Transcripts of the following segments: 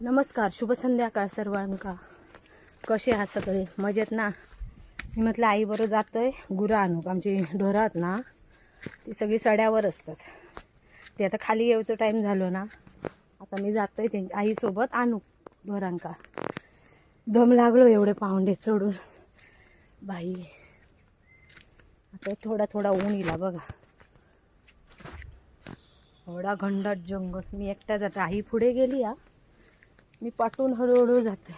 नमस्कार शुभ संध्याकाळ सर्वांका. कसे आहात सगळे? मजेत ना? मी म्हटलं आईबरोबर आहे गुरं आणू. आमची ढोरं आहेत ना ती सगळी सड्यावर असतात. ते आता खाली यायचं टाईम झालो ना. आता मी जातो आहे त्यांच्या आईसोबत आणू ढोरांका. दम लागलो एवढे पाहुंडे चढून. बाई आता थोडा थोडा ऊन येला बघा. एवढा घंडाट जंगल. मी एकट्या जाते आई पुढे गेली हा. मी पाठून हळूहळू जाते.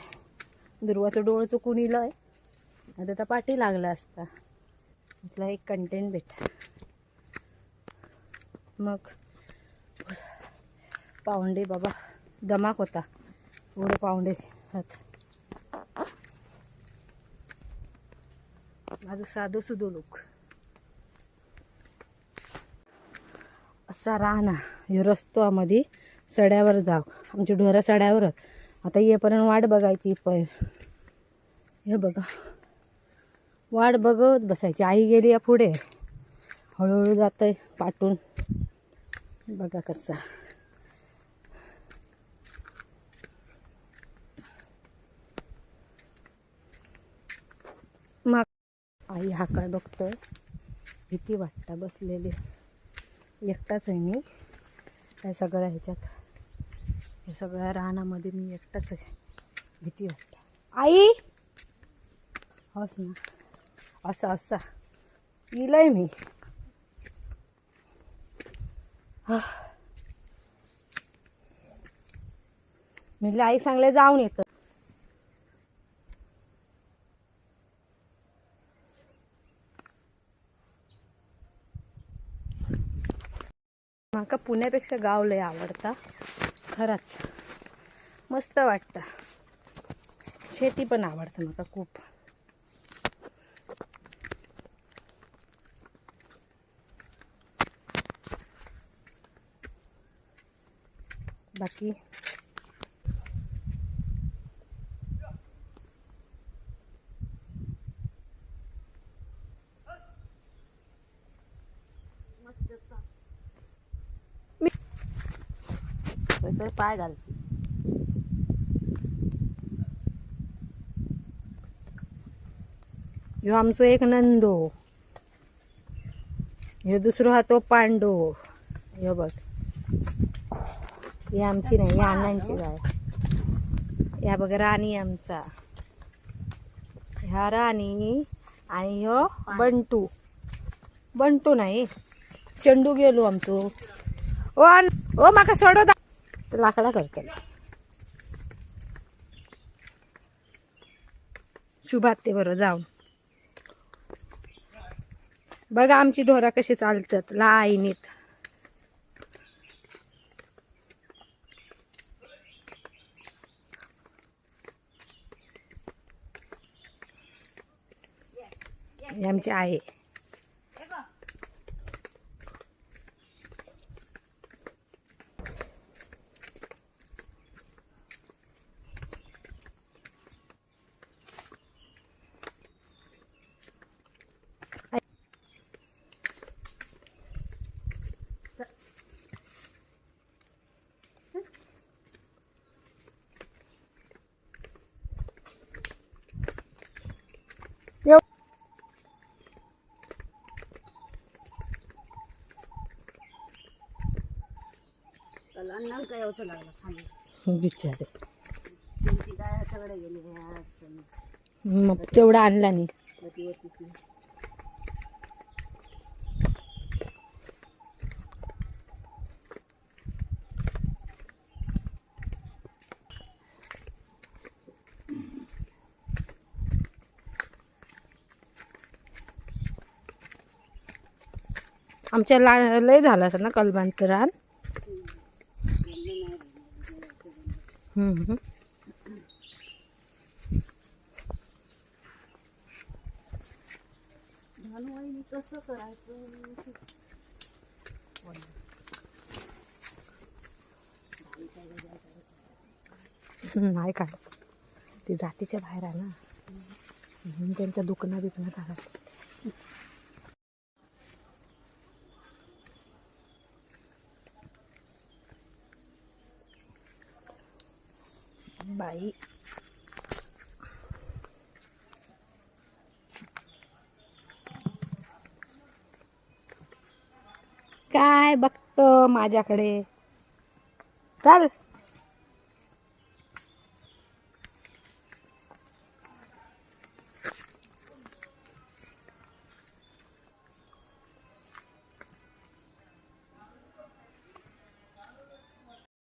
दुर्वाचं डोळं चुकून इलं आहे. आता तर पाठी लागला असता. म्हटलं एक कंटेंट भेट मग पाहुंडे बाबा दमाक होता. एवढे पाहुंडे हात माझं साधं सुधो लोक. असा राहणा ह्यो रस्तो सड्यावर जाव आमची ढोरं सड्यावरच आता येपर्यंत वाट बघायची पै हे बघा. वाट बघत बसायची. आई गेली या पुढे. हळूहळू जात आहे पाठून बघा कसा. माग आई हा काय बघतोय? भीती वाटता बसलेली. एकटाच आहे मी. काय सगळ्या ह्याच्यात. या सगळ्या रानामध्ये मी एकटाच आहे. भीती वाटते. आई! हस ना. असा असा. इलाय मी. हा. म्हटलं आई सांगले जाऊन येतं. माका पुण्यापेक्षा गाव लय आवडता. खरंच. मस्त वाटतं. शेती पण आवडतं माझा खूप. बाकी? तर पाय घालते ह्यो आमचो एक नंदो. ह्यो दुसरो हा तो पांडो. ह्यो बघ. ही आमची नाही ही अण्णांची गाय या बघ राणी आमचा. ह्या राणी आणि ह्यो बंटू. बंटू नाही चंडू गेलो आमचो. ओ ओ माका सोडो दा लाकडा करतले शुभात ते बरं जाऊन. बघा आमची ढोरा कशी चालतात लाईनीत. आमची आहे बिचारे. मग तेवढा आणला नाही. आमच्या ला लय झालं असं ना कलबांचं रान? हम्म, हम्म. नाही काढ ती जातीच्या बाहेर आहे ना. म्हणून त्यांचा दुखणं बिकणं झाला बाई. काय बघतो माझ्याकडे? चल.